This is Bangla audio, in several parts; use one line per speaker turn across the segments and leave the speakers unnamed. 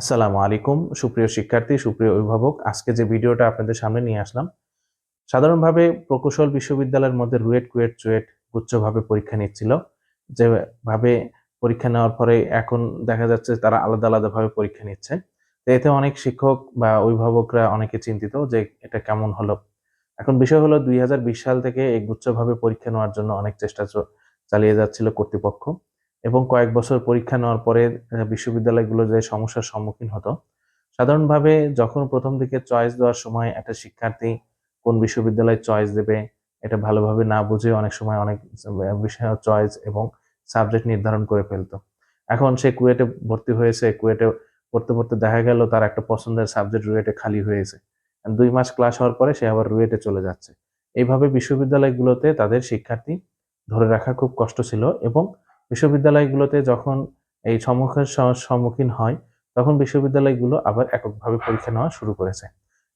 আসসালামু আলাইকুম। সুপ্রিয় শিক্ষার্থী, সুপ্রিয় অভিভাবক, আজকে যে ভিডিওটা আপনাদের সামনে নিয়ে আসলাম, সাধারণভাবে প্রকৌশল বিশ্ববিদ্যালয়ের মধ্যে রুয়েট, কুয়েট, চুয়েট গুচ্ছভাবে পরীক্ষা নিচ্ছিল। যেভাবে পরীক্ষা নেওয়ার পরে এখন দেখা যাচ্ছে তারা আলাদা আলাদাভাবে পরীক্ষা নিচ্ছে। তো এতে অনেক শিক্ষক বা অভিভাবকরা অনেকে চিন্তিত যে এটা কেমন হলো। এখন বিষয় হলো দুই হাজার বিশ সাল থেকে এই গুচ্ছভাবে পরীক্ষা নেওয়ার জন্য অনেক চেষ্টা চালিয়ে যাচ্ছিল কর্তৃপক্ষ। এবং কয়েক বছর পরীক্ষা নেওয়ার পরে বিশ্ববিদ্যালয়গুলো যে সমস্যার সম্মুখীন হতো, সাধারণভাবে যখন প্রথম দিকে চয়েস দেওয়ার সময় একটা শিক্ষার্থী কোন বিশ্ববিদ্যালয়ে চয়েস দেবে, এটা ভালোভাবে না বুঝে অনেক সময় অনেক বিষয় চয়েস এবং সাবজেক্ট নির্ধারণ করে ফেলতো। এখন সে কুয়েটে ভর্তি হয়েছে কুয়েটে পড়তে পড়তে দেখা গেল তার একটা পছন্দের সাবজেক্ট রুয়েটে খালি হয়েছে। দুই মাস ক্লাস হওয়ার পরে সে আবার রুয়েটে চলে যাচ্ছে। এইভাবে বিশ্ববিদ্যালয়গুলোতে তাদের শিক্ষার্থী ধরে রাখা খুব কষ্ট ছিল এবং বিশ্ববিদ্যালয়গুলোতে যখন এই সম্মুখের সম্মুখীন হয়, তখন বিশ্ববিদ্যালয়গুলো আবার এককভাবে পরীক্ষা নেওয়া শুরু করেছে।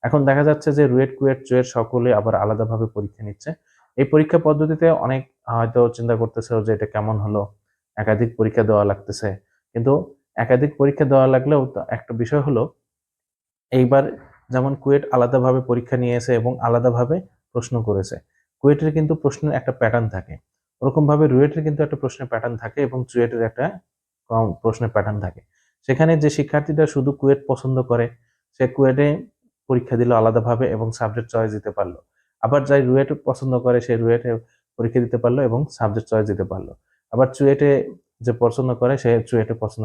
এখন দেখা যাচ্ছে যে রুয়েট কুয়েট চুয়েট সকলে আবার আলাদাভাবে পরীক্ষা নিচ্ছে। এই পরীক্ষা পদ্ধতিতে অনেক হয়তো চিন্তা করতেছে যে এটা কেমন হলো, একাধিক পরীক্ষা দেওয়া লাগতেছে। কিন্তু একাধিক পরীক্ষা দেওয়া লাগলেও একটা বিষয় হলো, এইবার যেমন কুয়েট আলাদাভাবে পরীক্ষা নিয়েছে এবং আলাদাভাবে প্রশ্ন করেছে। কুয়েটের কিন্তু প্রশ্নের একটা প্যাটার্ন থাকে। ওরকম ভাবে রুয়েটের কিন্তু একটা প্রশ্নের প্যাটার্ন থাকে এবং চুয়েটের একটা কম প্রশ্নের প্যাটার্ন থাকে। সেখানে যে শিক্ষার্থীরা শুধু কুয়েট পছন্দ করে, সে কুয়েটে পরীক্ষা দিল আলাদাভাবে এবং সাবজেক্ট চয়েস দিতে পারল। আবার যাই রুয়েট পছন্দ করে, সে রুয়েটে পরীক্ষা দিতে পারল এবং সাবজেক্ট চয়েস দিতে পারল। আবার চুয়েটে যে পছন্দ করে, সে চুয়েটে পছন্দ,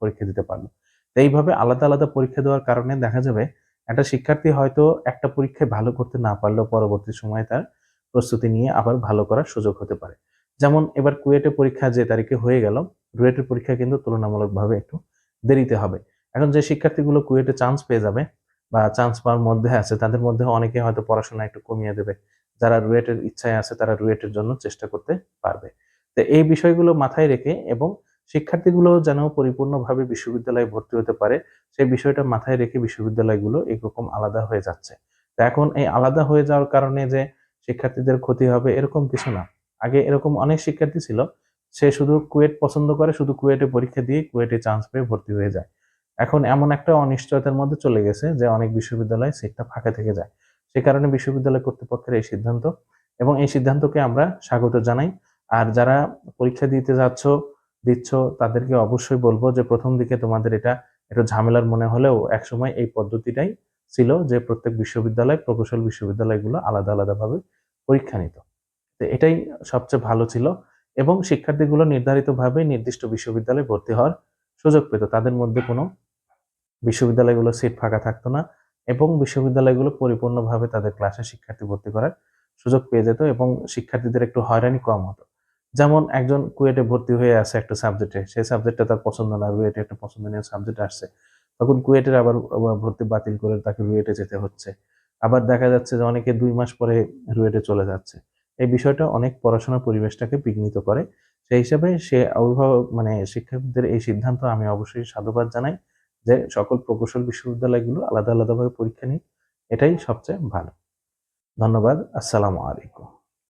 পরীক্ষা দিতে পারল। তো এইভাবে আলাদা আলাদা পরীক্ষা দেওয়ার কারণে দেখা যাবে একটা শিক্ষার্থী হয়তো একটা পরীক্ষায় ভালো করতে না পারলেও পরবর্তী সময়ে তার প্রস্তুতি নিয়ে আবার ভালো করার সুযোগ হতে পারে। যেমন এবার কুয়েটে পরীক্ষা যে তারিখে হয়ে গেল রুয়েটের পরীক্ষা কিন্তু তুলনামূলকভাবে একটু দেরিতে হবে। এখন যে শিক্ষার্থীগুলো কুয়েটে চান্স পেয়ে যাবে বা চান্স পাওয়ার মধ্যে আছে, তাদের মধ্যে অনেকে হয়তো পড়াশোনা একটু কমিয়ে দেবে। যারা রুয়েটের ইচ্ছায় আছে, তারা রুয়েটের জন্য চেষ্টা করতে পারবে। তো এই বিষয়গুলো মাথায় রেখে এবং শিক্ষার্থীগুলো যেন পরিপূর্ণভাবে বিশ্ববিদ্যালয়ে ভর্তি হতে পারে, সেই বিষয়টা মাথায় রেখে বিশ্ববিদ্যালয়গুলো এরকম আলাদা হয়ে যাচ্ছে। তো এখন এই আলাদা হয়ে যাওয়ার কারণে যে শিক্ষার্থীদের ক্ষতি হবে, এরকম কিছু না। আগে এরকম অনেক শিক্ষার্থী ছিল, সে শুধু কুয়েট পছন্দ করে, শুধু কুয়েটে পরীক্ষা দিয়ে কুয়েটে চান্স পেয়ে ভর্তি হয়ে যায়। এখন এমন একটা অনিশ্চয়তার মধ্যে চলে গেছে যে অনেক বিশ্ববিদ্যালয়ে সিটটা ফাঁকা থেকে যায়। সে কারণে বিশ্ববিদ্যালয় কর্তৃপক্ষের এই সিদ্ধান্ত এবং এই সিদ্ধান্তকে আমরা স্বাগত জানাই। আর যারা পরীক্ষা দিতে যাচ্ছ, দিচ্ছ, তাদেরকে অবশ্যই বলব যে প্রথম দিকে তোমাদের এটা একটু ঝামেলার মনে হলেও একসময় এই পদ্ধতিটাই ছিল যে প্রত্যেক বিশ্ববিদ্যালয়, প্রকৌশল বিশ্ববিদ্যালয়গুলো আলাদা আলাদাভাবে পরীক্ষা নিত। তো এটাই সবচেয়ে ভালো ছিল এবং শিক্ষার্থীগুলো নির্ধারিতভাবে নির্দিষ্ট বিশ্ববিদ্যালয়ে ভর্তি হওয়ার সুযোগ পেত। তাদের মধ্যে কোনো বিশ্ববিদ্যালয়গুলো সিট ফাঁকা থাকতো না এবং বিশ্ববিদ্যালয়গুলো পরিপূর্ণভাবে তাদের ক্লাসে শিক্ষার্থী ভর্তি করার সুযোগ পেয়ে যেত এবং শিক্ষার্থীদের একটু হয়রানি কম হতো। যেমন একজন কুয়েটে ভর্তি হয়ে আছে একটা সাবজেক্টে, সেই সাবজেক্টটা তার পছন্দ না, রুয়েটে একটা পছন্দনীয় সাবজেক্ট আসছে। তখন কুয়েটের আবার আবার ভর্তি বাতিল করে তাকে রুয়েটে যেতে হচ্ছে। আবার দেখা যাচ্ছে যে অনেকে দুই মাস পরে রুয়েটে চলে যাচ্ছে। এই বিষয়টা অনেক পড়াশোনার পরিবেশটাকে বিঘ্নিত করে। সেই হিসাবে সে অভিভাবক মানে শিক্ষকদের এই সিদ্ধান্ত আমি অবশ্যই সাধুবাদ জানাই যে সকল প্রকৌশল বিশ্ববিদ্যালয়গুলো আলাদা আলাদাভাবে পরীক্ষা নিক। এটাই সবচেয়ে ভালো। ধন্যবাদ। আসসালামু আলাইকুম।